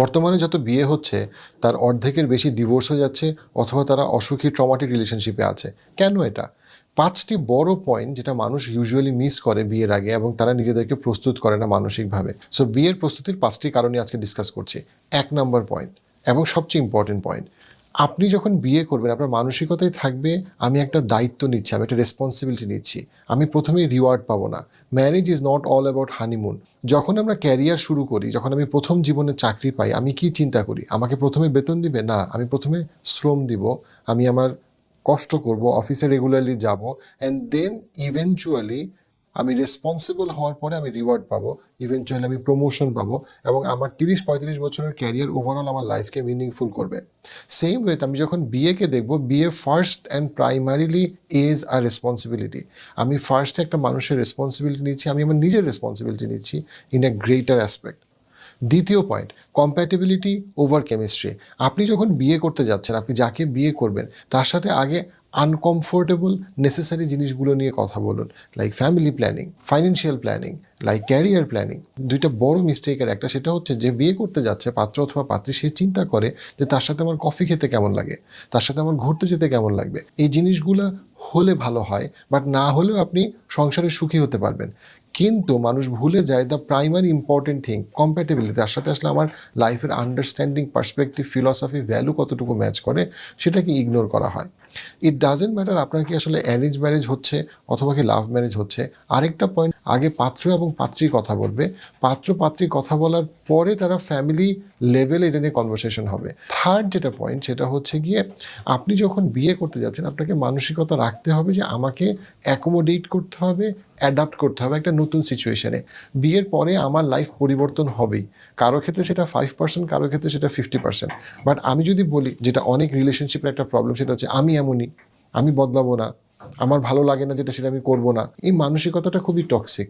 বর্তমানে যত বিয়ে হচ্ছে, তার অর্ধেকের বেশি ডিভোর্স হয়ে যাচ্ছে অথবা তারা অসুখী ট্রমাটিক রিলেশনশিপে আছে। কেন এটা? পাঁচটি বড় পয়েন্ট যেটা মানুষ ইউজুয়ালি মিস করে বিয়ের আগে এবং তারা নিজেদেরকে প্রস্তুত করে না মানসিকভাবে। সো বিয়ের প্রস্তুতির পাঁচটি কারণে আজকে ডিসকাস করছি। এক নম্বর পয়েন্ট এবং সবচেয়ে ইম্পর্টেন্ট পয়েন্ট আপনি যখন বিয়ে করবেন, আপনার মানসিকতাই থাকবে, আমি একটা দায়িত্ব নিচ্ছি, আমি একটা রেসপন্সিবিলিটি নিচ্ছি। আমি প্রথমেই রিওয়ার্ড পাবো না। Marriage is not all about honeymoon যখন আমরা ক্যারিয়ার শুরু করি, যখন আমি প্রথম জীবনে চাকরি পাই, আমি কি চিন্তা করি? আমাকে প্রথমে বেতন দিবে? না, আমি প্রথমে শ্রম দিব, আমি আমার কষ্ট করব অফিসে রেগুলারলি যাব অ্যান্ড দেন ইভেনচুয়ালি আমি রেসপন্সিবল হওয়ার পরে আমি রিওয়ার্ড পাবো ইভেনচুয়ালি আমি প্রমোশন পাবো এবং আমার তিরিশ পঁয়ত্রিশ বছরের ক্যারিয়ার ওভারঅল আমার লাইফকে মিনিংফুল করবে। সেম ওয়েতে আমি যখন বিয়েকে দেখব বিয়ে ফার্স্ট অ্যান্ড প্রাইমারিলি এজ আর রেসপন্সিবিলিটি আমি ফার্স্টে একটা মানুষের রেসপন্সিবিলিটি নিচ্ছি, আমি আমার নিজের রেসপন্সিবিলিটি নিচ্ছি ইন এ গ্রেটার অ্যাসপেক্ট দ্বিতীয় পয়েন্ট কম্প্যাটেবিলিটি ওভার কেমিস্ট্রি আপনি যখন বিয়ে করতে যাচ্ছেন, আপনি যাকে বিয়ে করবেন, তার সাথে আগে আনকমফোর্টেবল নেসেসারি জিনিসগুলো নিয়ে কথা বলুন। Like family planning financial planning like career planning দুইটা বড় মিস্টেকের একটা সেটা হচ্ছে যে বিয়ে করতে যাচ্ছে, পাত্র অথবা পাত্রী, সে চিন্তা করে যে তার সাথে আমার কফি খেতে কেমন লাগে, তার সাথে আমার ঘুরতে যেতে কেমন লাগবে। এই জিনিসগুলো হলে ভালো হয় বাট না হলেও আপনি সংসারে সুখী হতে পারবেন। কিন্তু মানুষ ভুলে যায় the primary important thing compatibility তার সাথে আসলে আমার লাইফের আন্ডারস্ট্যান্ডিং পার্সপেক্টিভ ফিলসফি ভ্যালু কতটুকু ম্যাচ করে, সেটাকে ইগনোর করা হয়। ইট ডাজেন্ট ম্যাটার আপনার কি আসলে অ্যারেঞ্জ ম্যারেজ হচ্ছে অথবা কি লাভ ম্যারেজ হচ্ছে, আরেকটা পয়েন্ট আগে পাত্র এবং পাত্রীর কথা বলবে। পাত্র, পাত্রী কথা বলার পরে তারা ফ্যামিলি লেভেলে এটা নিয়ে কনভারসেশন হবে। থার্ড যেটা পয়েন্ট সেটা হচ্ছে গিয়ে, আপনি যখন বিয়ে করতে যাচ্ছেন, আপনাকে মানসিকতা রাখতে হবে যে আমাকে অ্যাকোমোডেট করতে হবে অ্যাডাপ্ট করতে হবে একটা নতুন সিচুয়েশনে বিয়ের পরে আমার লাইফ পরিবর্তন হবেই। কারও ক্ষেত্রে সেটা ফাইভ পার্সেন্ট কারও ক্ষেত্রে সেটা ফিফটি পার্সেন্ট বাট আমি যদি বলি, যেটা অনেক রিলেশনশিপের একটা প্রবলেম সেটা হচ্ছে আমি এমনই। আমি বদলাবো না। আমার ভালো লাগে না যেটা সেটা আমি করব না। এই মানসিকতাটা খুবই টক্সিক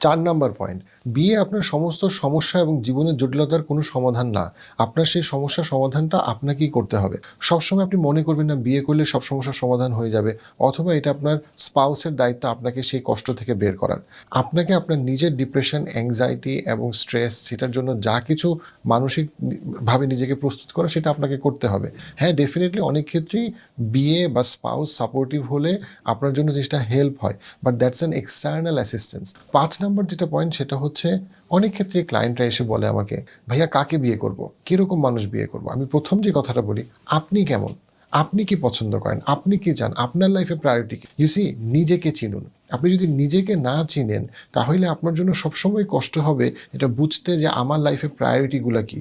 চার নাম্বার পয়েন্ট বিয়ে আপনার সমস্ত সমস্যা এবং জীবনের জটিলতার কোনো সমাধান না। আপনার সেই সমস্যার সমাধানটা আপনাকেই করতে হবে। সবসময় আপনি মনে করবেন না, বিয়ে করলে সব সমস্যার সমাধান হয়ে যাবে, অথবা এটা আপনার স্পাউসের দায়িত্ব আপনাকে সেই কষ্ট থেকে বের করার। আপনাকে আপনার নিজের ডিপ্রেশন অ্যাংজাইটি এবং স্ট্রেস সেটার জন্য যা কিছু মানসিকভাবে নিজেকে প্রস্তুত করা সেটা আপনাকে করতে হবে। হ্যাঁ ডেফিনেটলি অনেক ক্ষেত্রেই বিয়ে বা স্পাউস সাপোর্টিভ হলে আপনার জন্য জিনিসটা হেল্প হয় but that's an external assistance পাঁচ নাম্বার যেটা পয়েন্ট সেটা হচ্ছে অনেক ক্ষেত্রে ক্লায়েন্টরা এসে বলে আমাকে, ভাইয়া, কাকে বিয়ে করব? কীরকম মানুষ বিয়ে করব? আমি প্রথম যে কথাটা বলি, আপনি কেমন? আপনি কি পছন্দ করেন? আপনি কি চান? আপনার লাইফে প্রায়োরিটি কি? ইউ সি নিজেকে চিনুন। আপনি যদি নিজেকে না চিনেন, তাহলে আপনার জন্য সবসময় কষ্ট হবে এটা বুঝতে যে আমার লাইফে প্রায়োরিটিগুলো কি।